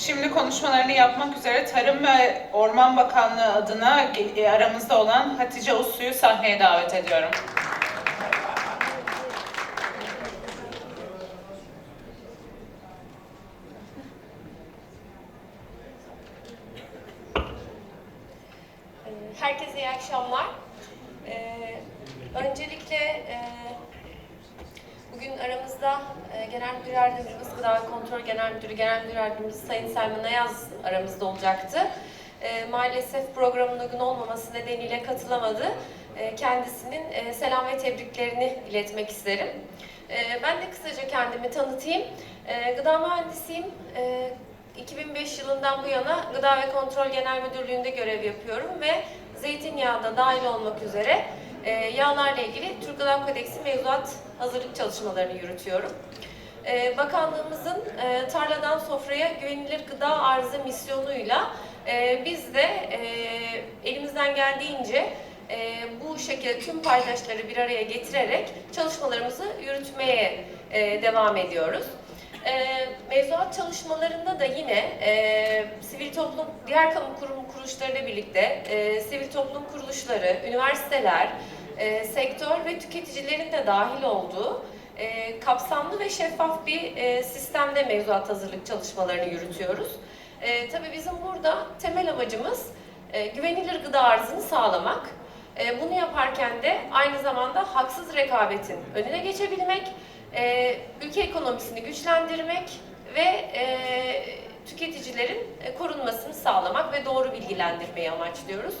Şimdi konuşmalarını yapmak üzere Tarım ve Orman Bakanlığı adına e, aramızda olan Hatice Uslu'yu sahneye davet ediyorum. Herkese iyi akşamlar. Ee, öncelikle e, bugün aramızda e, Genel Müdür Yardımcımız, Gıda Kontrol Genel Müdürü, Genel Müdür Yardımcısı Sayın Selman Ayaz aramızda olacaktı. E, maalesef programın uygun olmaması nedeniyle katılamadı. E, kendisinin selam ve tebriklerini iletmek isterim. Ben de kısaca kendimi tanıtayım. Gıda mühendisiyim. E, 2005 yılından bu yana Gıda ve Kontrol Genel Müdürlüğü'nde görev yapıyorum ve zeytinyağı da dahil olmak üzere e, yağlarla ilgili Türk Gıda Kodeksi mevzuat hazırlık çalışmalarını yürütüyorum. E, bakanlığımızın e, tarladan sofraya güvenilir gıda arzı misyonuyla e, biz de e, elimizden geldiğince e, bu şekilde tüm paydaşları bir araya getirerek çalışmalarımızı yürütmeye e, devam ediyoruz. E, mevzuat çalışmalarında da yine e, toplum, diğer kamu kurum kuruluşlarıyla birlikte e, sivil toplum kuruluşları, üniversiteler, e, sektör ve tüketicilerin de dahil olduğu e, kapsamlı ve şeffaf bir e, sistemde mevzuat hazırlık çalışmalarını yürütüyoruz. E, tabii bizim burada temel amacımız e, güvenilir gıda arzını sağlamak. E, bunu yaparken de aynı zamanda haksız rekabetin önüne geçebilmek, e, ülke ekonomisini güçlendirmek ve e, tüketicilerin e, korunmasını sağlamak ve doğru bilgilendirmeyi amaçlıyoruz.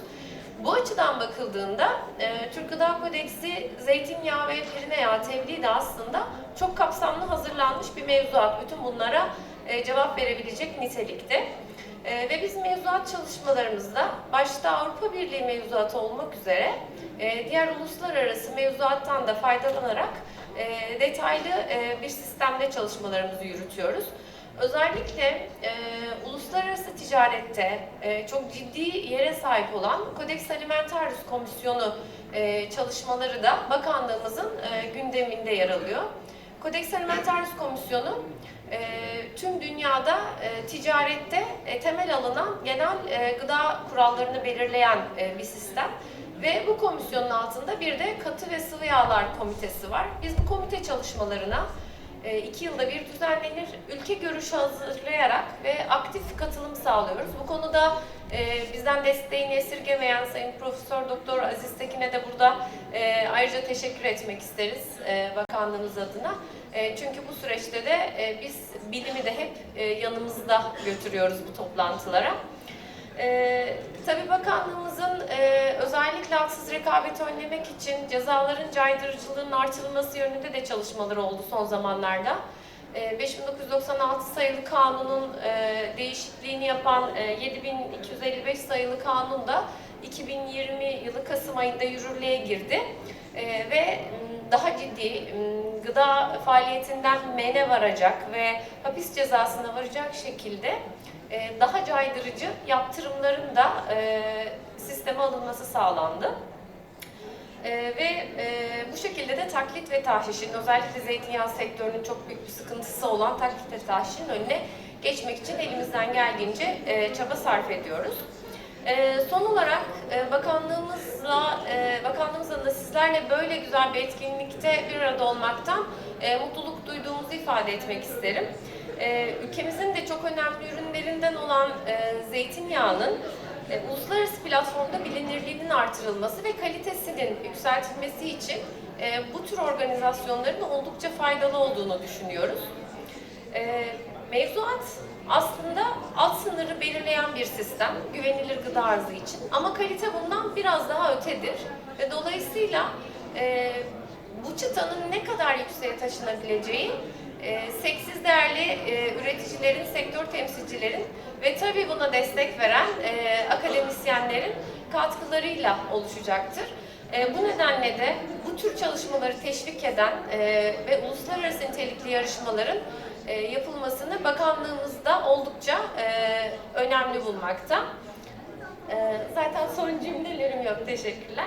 Bu açıdan bakıldığında e, Türk Gıda Kodeksi zeytinyağı ve perineyağı tebliği de aslında çok kapsamlı hazırlanmış bir mevzuat. Bütün bunlara e, cevap verebilecek nitelikte. E, ve biz mevzuat çalışmalarımızda başta Avrupa Birliği mevzuatı olmak üzere diğer uluslararası mevzuattan da faydalanarak detaylı bir sistemde çalışmalarımızı yürütüyoruz. Özellikle e, uluslararası ticarette e, çok ciddi yere sahip olan Codex Alimentarius Komisyonu e, çalışmaları da bakanlığımızın e, gündeminde yer alıyor. Codex Alimentarius Komisyonu e, tüm dünyada e, ticarette e, temel alınan genel e, gıda kurallarını belirleyen e, bir sistem. Ve bu komisyonun altında bir de katı ve sıvı yağlar komitesi var. Biz bu komite çalışmalarına iki yılda bir düzenlenir. Ülke görüşü hazırlayarak ve aktif katılım sağlıyoruz. Bu konuda e, bizden desteğini esirgemeyen Sayın Profesör Doktor Aziz Tekin'e de burada e, ayrıca teşekkür etmek isteriz e, bakanlığımız adına. Çünkü bu süreçte de biz bilimi de hep yanımızda götürüyoruz bu toplantılara. Ee, tabii bakanlığımızın özellikle haksız rekabeti önlemek için cezaların caydırıcılığının artırılması yönünde de çalışmaları oldu son zamanlarda. E, 5996 sayılı kanunun e, değişikliğini yapan e, 7255 sayılı kanun da 2020 yılı Kasım ayında yürürlüğe girdi. E, ve daha ciddi gıda faaliyetinden mene varacak ve hapis cezasına varacak şekilde e, daha caydırıcı yaptırımların da e, sisteme alınması sağlandı. E, ve e, bu şekilde de taklit ve tahşişin, özellikle zeytinyağı sektörünün çok büyük bir sıkıntısı olan taklit ve tahşişin önüne geçmek için elimizden geldiğince e, çaba sarf ediyoruz. E, son olarak e, bakanlığımızla, e, bakanlığımızla da sizlerle böyle güzel bir etkinlikte bir arada olmaktan e, mutluluk duyduğumuzu ifade etmek isterim. E, ülkemizin de çok önemli ürünlerinden olan e, zeytinyağının e, uluslararası platformda bilinirliğinin artırılması ve kalitesinin yükseltilmesi için e, bu tür organizasyonların oldukça faydalı olduğunu düşünüyoruz. E, mevzuat aslında alt sınırı belirleyen bir sistem güvenilir gıda arzı için ama kalite bundan biraz daha ötedir ve dolayısıyla e, bu çıtanın ne kadar yükseğe taşınabileceği e, seksiz değerli e, üreticilerin, sektör temsilcilerin ve tabii buna destek veren e, akademisyenlerin katkılarıyla oluşacaktır. E, bu nedenle de bu tür çalışmaları teşvik eden e, ve uluslararası nitelikli yarışmaların e, yapılmasını bakanlığımızda oldukça e, önemli bulmakta. E, zaten son cümlelerim yok. Teşekkürler.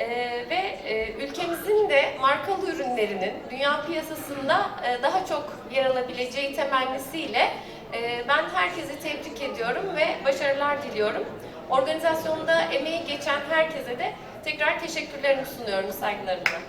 E, ve e, ülkemizin de markalı ürünlerinin dünya piyasasında e, daha çok yer alabileceği temennisiyle E, ben herkesi tebrik ediyorum ve başarılar diliyorum. Organizasyonda emeği geçen herkese de tekrar teşekkürlerimi sunuyorum saygılarımla.